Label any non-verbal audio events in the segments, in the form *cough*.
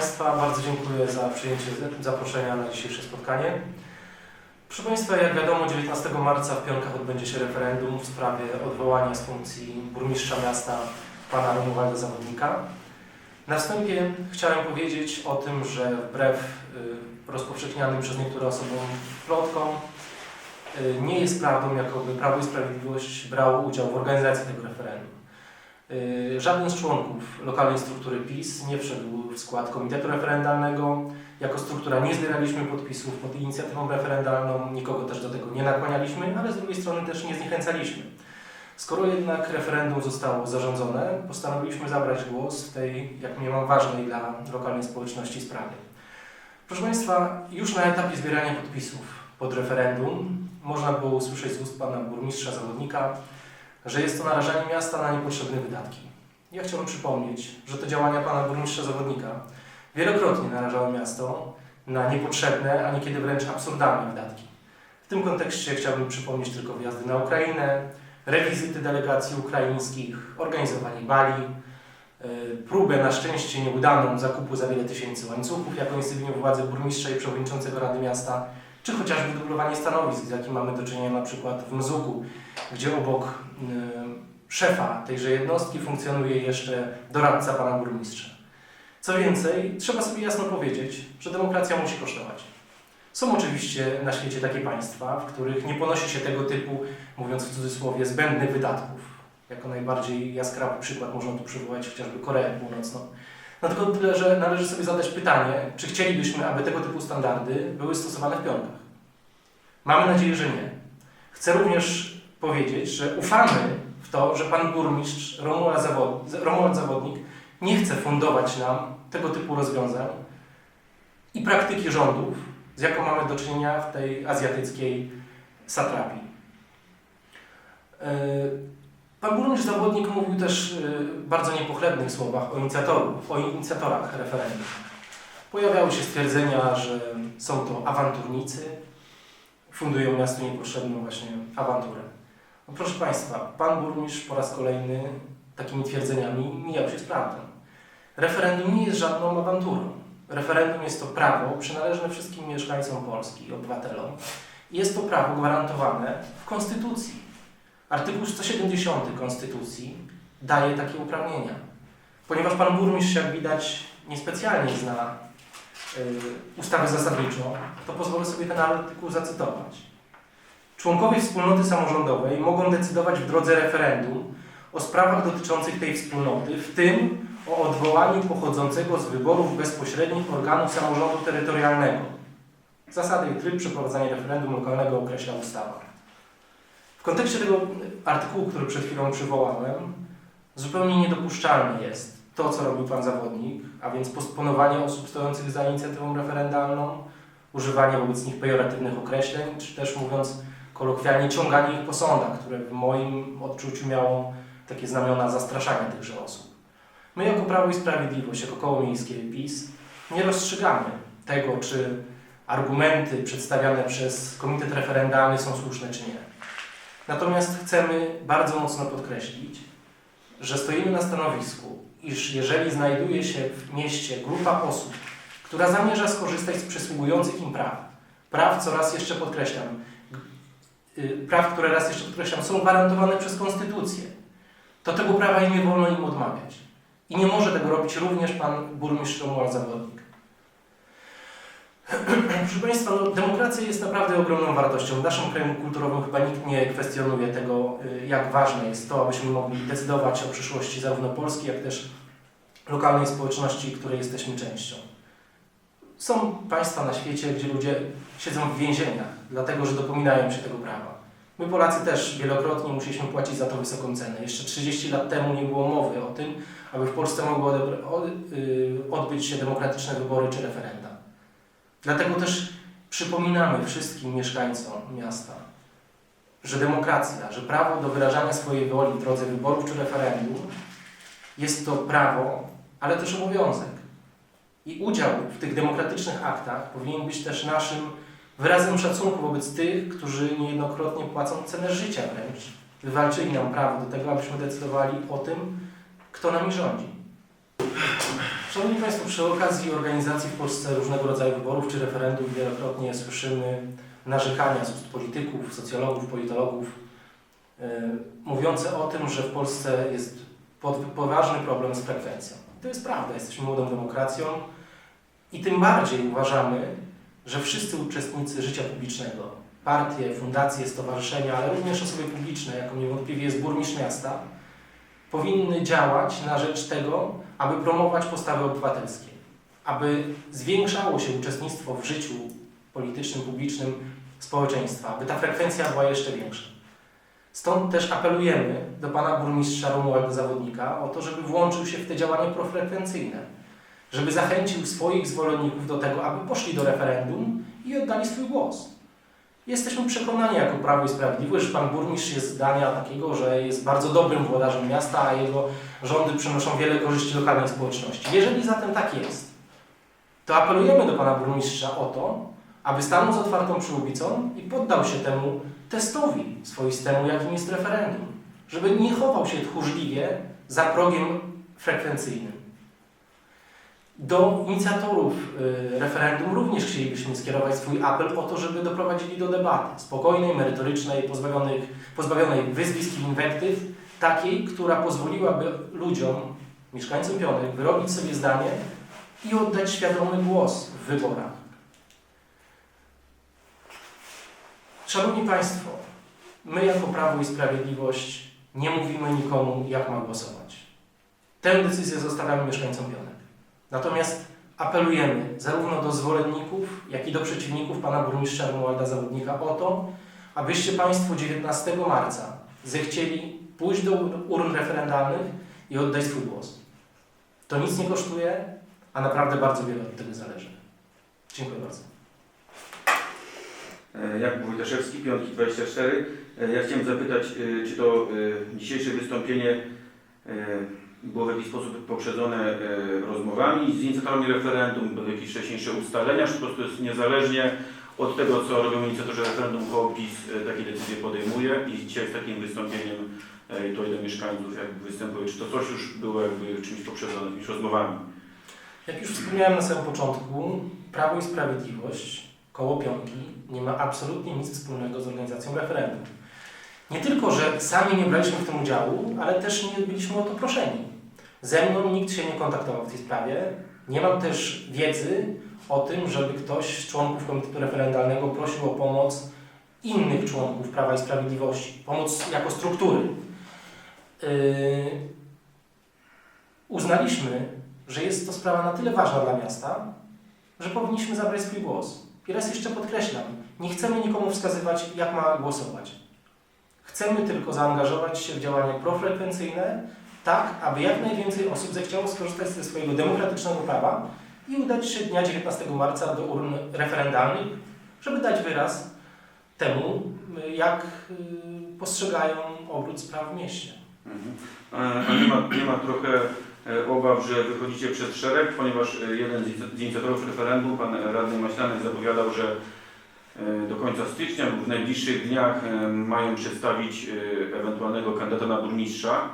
Państwa, bardzo dziękuję za przyjęcie zaproszenia na dzisiejsze spotkanie. Proszę Państwa, jak wiadomo, 19 marca w Pionkach odbędzie się referendum w sprawie odwołania z funkcji burmistrza miasta pana Romualda Zawodnika. Na wstępie chciałem powiedzieć o tym, że wbrew y, rozpowszechnianym przez niektóre osoby plotkom, y, nie jest prawdą, jakoby Prawo i Sprawiedliwość brało udział w organizacji tego referendum. Y, Żaden z członków lokalnej struktury PiS nie wszedł w skład komitetu referendalnego. Jako struktura nie zbieraliśmy podpisów pod inicjatywą referendalną, nikogo też do tego nie nakłanialiśmy, ale z drugiej strony też nie zniechęcaliśmy. Skoro jednak referendum zostało zarządzone, postanowiliśmy zabrać głos w tej, jak mniemam, ważnej dla lokalnej społeczności sprawie. Proszę Państwa, już na etapie zbierania podpisów pod referendum można było usłyszeć z ust pana burmistrza zawodnika, że jest to narażanie miasta na niepotrzebne wydatki. Ja chciałbym przypomnieć, że te działania pana burmistrza zawodnika wielokrotnie narażały miasto na niepotrzebne, a niekiedy wręcz absurdalne wydatki. W tym kontekście chciałbym przypomnieć tylko wyjazdy na Ukrainę, rewizyty delegacji ukraińskich, organizowanie bali, yy, próbę na szczęście nieudaną zakupu za wiele tysięcy łańcuchów jako instytucją władzy burmistrza i przewodniczącego Rady Miasta, czy chociażby dublowanie stanowisk, z jakim mamy do czynienia na przykład w Mzuku, gdzie obok y, szefa tejże jednostki funkcjonuje jeszcze doradca pana burmistrza. Co więcej, trzeba sobie jasno powiedzieć, że demokracja musi kosztować. Są oczywiście na świecie takie państwa, w których nie ponosi się tego typu, mówiąc w cudzysłowie, zbędnych wydatków. Jako najbardziej jaskrawy przykład można tu przywołać chociażby Koreę Północną. Tylko tyle, że należy sobie zadać pytanie, czy chcielibyśmy, aby tego typu standardy były stosowane w pionkach. Mamy nadzieję, że nie. Chcę również powiedzieć, że ufamy w to, że pan burmistrz Romuald, Zawod Romuald Zawodnik nie chce fundować nam tego typu rozwiązań i praktyki rządów, z jaką mamy do czynienia w tej azjatyckiej satrapii. Yy, Pan burmistrz Zawodnik mówił też w bardzo niepochlebnych słowach o, inicjatorów, o inicjatorach referendum. Pojawiały się stwierdzenia, że są to awanturnicy, fundują miastu niepotrzebną właśnie awanturę. No proszę Państwa, Pan Burmistrz po raz kolejny takimi twierdzeniami mijał się z prawdą. Referendum nie jest żadną awanturą. Referendum jest to prawo przynależne wszystkim mieszkańcom Polski obywatelom. Jest to prawo gwarantowane w Konstytucji. Artykuł 170 Konstytucji daje takie uprawnienia. Ponieważ Pan Burmistrz, jak widać, niespecjalnie zna y, ustawę zasadniczą, to pozwolę sobie ten artykuł zacytować. Członkowie wspólnoty samorządowej mogą decydować w drodze referendum o sprawach dotyczących tej wspólnoty, w tym o odwołaniu pochodzącego z wyborów bezpośrednich organu samorządu terytorialnego. Zasady i tryb przeprowadzania referendum lokalnego określa ustawa. W kontekście tego artykułu, który przed chwilą przywołałem, zupełnie niedopuszczalne jest to, co robił pan zawodnik, a więc postponowanie osób stojących za inicjatywą referendalną, używanie wobec nich pejoratywnych określeń, czy też mówiąc kolokwialnie ciąganie ich po sądach, które w moim odczuciu miało takie znamiona zastraszania tychże osób. My jako Prawo i Sprawiedliwość, jako koło miejskie PiS, nie rozstrzygamy tego, czy argumenty przedstawiane przez komitet referendalny są słuszne, czy nie. Natomiast chcemy bardzo mocno podkreślić, że stoimy na stanowisku, iż jeżeli znajduje się w mieście grupa osób, która zamierza skorzystać z przysługujących im praw, praw, co raz jeszcze podkreślam, y, praw, które raz jeszcze podkreślam, są gwarantowane przez Konstytucję, to tego prawa nie wolno im odmawiać. I nie może tego robić również pan burmistrz Romuald Zawodnik. *clears throat* Proszę Państwa, no, demokracja jest naprawdę ogromną wartością. W naszym kraju kulturowym chyba nikt nie kwestionuje tego, y, jak ważne jest to, abyśmy mogli decydować o przyszłości zarówno Polski, jak też lokalnej społeczności, której jesteśmy częścią. Są państwa na świecie, gdzie ludzie siedzą w więzieniach, dlatego że dopominają się tego prawa. My Polacy też wielokrotnie musieliśmy płacić za to wysoką cenę. Jeszcze 30 lat temu nie było mowy o tym, aby w Polsce mogły y, odbyć się demokratyczne wybory czy referenda. Dlatego też przypominamy wszystkim mieszkańcom miasta, że demokracja, że prawo do wyrażania swojej woli w drodze wyborów czy referendum jest to prawo, ale też obowiązek. I udział w tych demokratycznych aktach powinien być też naszym wyrazem szacunku wobec tych, którzy niejednokrotnie płacą cenę życia wręcz. Wywalczyli nam prawo do tego, abyśmy decydowali o tym, kto nami rządzi. Szanowni Państwo, przy okazji organizacji w Polsce różnego rodzaju wyborów czy referendów wielokrotnie słyszymy narzekania z ust polityków, socjologów, politologów yy, mówiące o tym, że w Polsce jest pod, poważny problem z frekwencją. To jest prawda, jesteśmy młodą demokracją i tym bardziej uważamy, że wszyscy uczestnicy życia publicznego, partie, fundacje, stowarzyszenia, ale również osoby publiczne, jaką niewątpliwie jest burmistrz miasta, powinny działać na rzecz tego, aby promować postawy obywatelskie, aby zwiększało się uczestnictwo w życiu politycznym, publicznym społeczeństwa, aby ta frekwencja była jeszcze większa. Stąd też apelujemy do pana burmistrza Romualda Zawodnika o to, żeby włączył się w te działania profrekwencyjne, żeby zachęcił swoich zwolenników do tego, aby poszli do referendum i oddali swój głos. Jesteśmy przekonani jako Prawo i Sprawiedliwość, że pan burmistrz jest zdania takiego, że jest bardzo dobrym włodarzem miasta, a jego rządy przynoszą wiele korzyści lokalnej społeczności. Jeżeli zatem tak jest, to apelujemy do pana burmistrza o to, aby stanął z otwartą przyłbicą i poddał się temu testowi swoistemu, jakim jest referendum. Żeby nie chował się tchórzliwie za progiem frekwencyjnym. Do inicjatorów y, referendum również chcielibyśmy skierować swój apel o to, żeby doprowadzili do debaty spokojnej, merytorycznej, pozbawionej, pozbawionej wyzwisk i inwektyw, takiej, która pozwoliłaby ludziom, mieszkańcom Pionek, wyrobić sobie zdanie i oddać świadomy głos w wyborach. Szanowni Państwo, my jako Prawo i Sprawiedliwość nie mówimy nikomu, jak ma głosować. Tę decyzję zostawiamy mieszkańcom Pionek. Natomiast apelujemy zarówno do zwolenników, jak i do przeciwników pana burmistrza Romualda Zawodnika o to, abyście Państwo 19 marca zechcieli pójść do urn referendalnych i oddać swój głos. To nic nie kosztuje, a naprawdę bardzo wiele od tego zależy. Dziękuję bardzo. E, Jakub Wojtaszewski, Piątki 24. E, Ja chciałem zapytać, e, czy to dzisiejsze wystąpienie było w jakiś sposób poprzedzone e, rozmowami z inicjatorami referendum, były jakieś wcześniejsze ustalenia, czy po prostu jest niezależnie od tego, co robią inicjatorzy referendum, PiS e, takie decyzje podejmuje i dzisiaj z takim wystąpieniem e, to do mieszkańców jakby występuje. Czy to coś już było jakby czymś poprzedzone, jakimiś rozmowami? Jak już wspomniałem na samym początku, Prawo i Sprawiedliwość, koło Piątki, nie ma absolutnie nic wspólnego z organizacją referendum. Nie tylko, że sami nie braliśmy w tym udziału, ale też nie byliśmy o to proszeni. Ze mną nikt się nie kontaktował w tej sprawie. Nie mam też wiedzy o tym, żeby ktoś z członków Komitetu Referendalnego prosił o pomoc innych członków Prawa i Sprawiedliwości. Pomoc jako struktury. Yy, uznaliśmy, że jest to sprawa na tyle ważna dla miasta, że powinniśmy zabrać swój głos. I raz jeszcze podkreślam, nie chcemy nikomu wskazywać, jak ma głosować. Chcemy tylko zaangażować się w działania profrekwencyjne, tak, aby jak najwięcej osób zechciało skorzystać ze swojego demokratycznego prawa i udać się dnia 19 marca do urn referendalnych, żeby dać wyraz temu, jak y, postrzegają obrót spraw w mieście. Mhm. A a nie ma, nie ma trochę e, obaw, że wychodzicie przed szereg, ponieważ e, jeden z inicj- z inicjatorów referendum, pan radny Maślanek, zapowiadał, że e, do końca stycznia lub w najbliższych dniach e, mają przedstawić e, ewentualnego kandydata na burmistrza.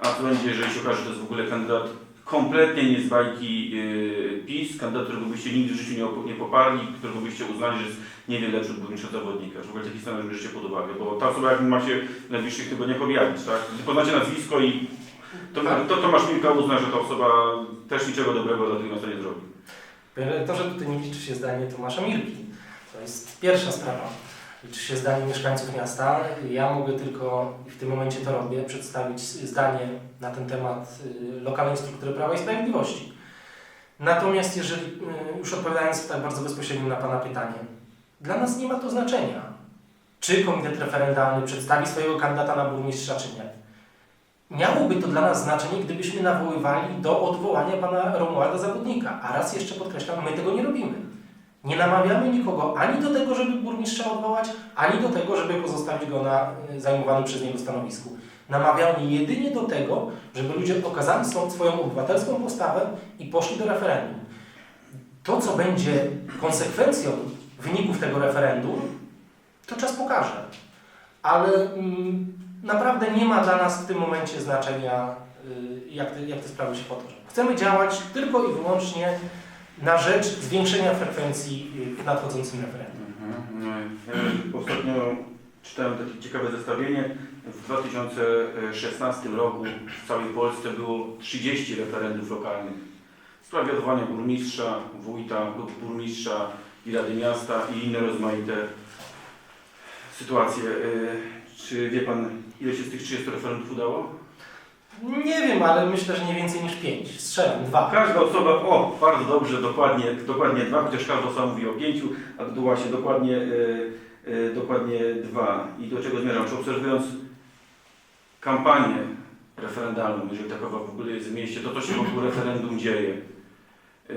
A co będzie, jeżeli się okaże, że to jest w ogóle kandydat kompletnie nie z bajki e, PiS, kandydat, którego byście nigdy w życiu nie, nie poparli, którego byście uznali, że jest niewiele lepszy od burmistrza zawodnika. Że w ogóle taki scenariusz bierzecie pod uwagę, bo ta osoba jak ma się w najbliższych tygodniach objawić, tak? Poznacie nazwisko i to, to Tomasz Milka uzna, że ta osoba też niczego dobrego dla tego miasta nie zrobi. Panie redaktorze, tutaj nie liczy się zdanie Tomasza Milki. To jest pierwsza sprawa. Liczy się zdanie mieszkańców miasta. Ja mogę tylko, i w tym momencie to robię, przedstawić zdanie na ten temat y, lokalnej struktury Prawa i Sprawiedliwości. Natomiast jeżeli, y, już odpowiadając tak bardzo bezpośrednio na Pana pytanie, dla nas nie ma to znaczenia, czy komitet referendalny przedstawi swojego kandydata na burmistrza, czy nie. Miałoby to dla nas znaczenie, gdybyśmy nawoływali do odwołania pana Romualda Zawodnika. A raz jeszcze podkreślam, my tego nie robimy. Nie namawiamy nikogo ani do tego, żeby burmistrza odwołać, ani do tego, żeby pozostawić go na y, zajmowanym przez niego stanowisku. Namawiamy jedynie do tego, żeby ludzie okazali swoją obywatelską postawę i poszli do referendum. To, co będzie konsekwencją wyników tego referendum, to czas pokaże. Ale mm, naprawdę nie ma dla nas w tym momencie znaczenia, y, jak te, jak te sprawy się potoczą. Chcemy działać tylko i wyłącznie na rzecz zwiększenia frekwencji y, w nadchodzącym referendum. Mhm. Ja Ostatnio czytałem takie ciekawe zestawienie. W 2016 roku w całej Polsce było 30 referendów lokalnych w sprawie odwołania burmistrza, wójta lub burmistrza i Rady Miasta i inne rozmaite sytuacje. Y, Czy wie Pan, ile się z tych 30 referendów udało? Nie wiem, ale myślę, że nie więcej niż pięć. Strzelam, dwa. Każda osoba, o, bardzo dobrze, dokładnie, dokładnie dwa, chociaż każda osoba mówi o pięciu, a odbyła się dokładnie, e, e, dokładnie dwa. I do czego zmierzam? Czy obserwując kampanię referendalną, jeżeli takowa w ogóle jest w mieście, to co się wokół referendum dzieje? E,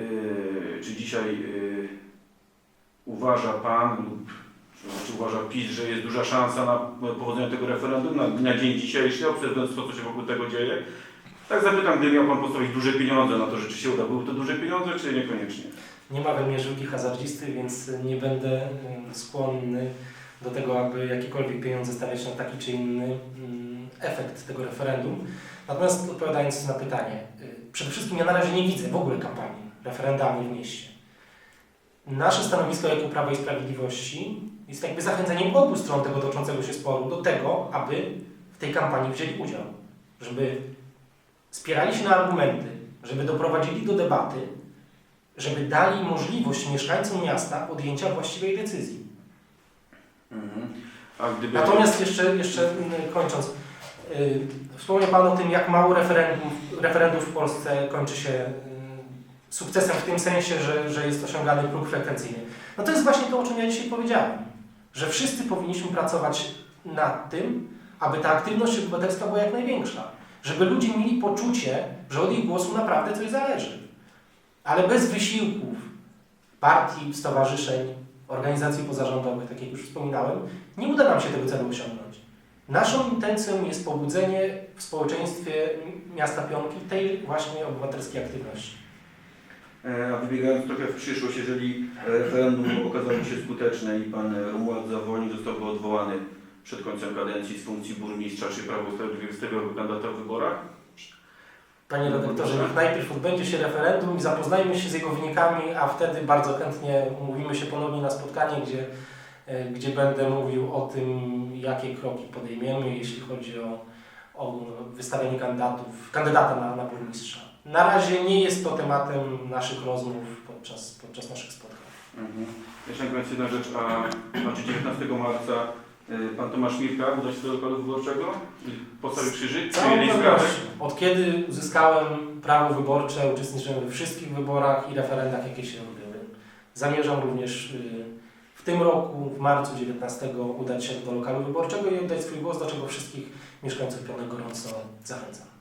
czy dzisiaj uważa Pan lub czy, uważa PiS, że jest duża szansa na powodzenie tego referendum na, na dzień dzisiejszy, obserwując to, co się wokół tego dzieje? Tak zapytam, gdyby miał Pan postawić duże pieniądze na to, że czy się uda, były to duże pieniądze, czy niekoniecznie? Nie ma we mnie żyłki hazardzisty, więc nie będę skłonny do tego, aby jakiekolwiek pieniądze stawiać na taki czy inny ym, efekt tego referendum. Natomiast odpowiadając na pytanie, y, przede wszystkim ja na razie nie widzę w ogóle kampanii referendalnej w mieście. Nasze stanowisko jako Prawa i Sprawiedliwości jest jakby zachęceniem obu stron tego toczącego się sporu do tego, aby w tej kampanii wzięli udział, żeby spierali się na argumenty, żeby doprowadzili do debaty, żeby dali możliwość mieszkańcom miasta podjęcia właściwej decyzji. A gdyby... Natomiast jeszcze, jeszcze kończąc, yy, wspomniał Pan o tym, jak mało referendum, referendów w Polsce kończy się sukcesem w tym sensie, że, że jest osiągany próg frekwencyjny. No to jest właśnie to, o czym ja dzisiaj powiedziałem, że wszyscy powinniśmy pracować nad tym, aby ta aktywność obywatelska była jak największa, żeby ludzie mieli poczucie, że od ich głosu naprawdę coś zależy. Ale bez wysiłków partii, stowarzyszeń, organizacji pozarządowych, tak jak już wspominałem, nie uda nam się tego celu osiągnąć. Naszą intencją jest pobudzenie w społeczeństwie miasta Pionki tej właśnie obywatelskiej aktywności. E, A wybiegając trochę w przyszłość, jeżeli referendum okazało się skuteczne i Pan Romuald Zawolnik zostałby odwołany przed końcem kadencji z funkcji burmistrza, czy Prawo i Sprawiedliwość wystawiłoby kandydata w wyborach? Panie redaktorze, niech najpierw odbędzie się referendum i zapoznajmy się z jego wynikami, a wtedy bardzo chętnie umówimy się ponownie na spotkanie, gdzie, e, gdzie będę mówił o tym, jakie kroki podejmiemy, jeśli chodzi o, o wystawienie kandydatów, kandydata na, na burmistrza. Na razie nie jest to tematem naszych rozmów podczas, podczas naszych spotkań. Mhm. Jeszcze na koniec jedna rzecz, a znaczy 19 marca e, Pan Tomasz Mirka uda się do lokalu wyborczego i postawi krzyżyk, przyjęli sprawę? Od kiedy uzyskałem prawo wyborcze, uczestniczyłem we wszystkich wyborach i referendach, jakie się odbyły. Zamierzam również y, w tym roku, w marcu 19, udać się do lokalu wyborczego i oddać swój głos, do czego wszystkich mieszkańców Pionek gorąco zachęcam.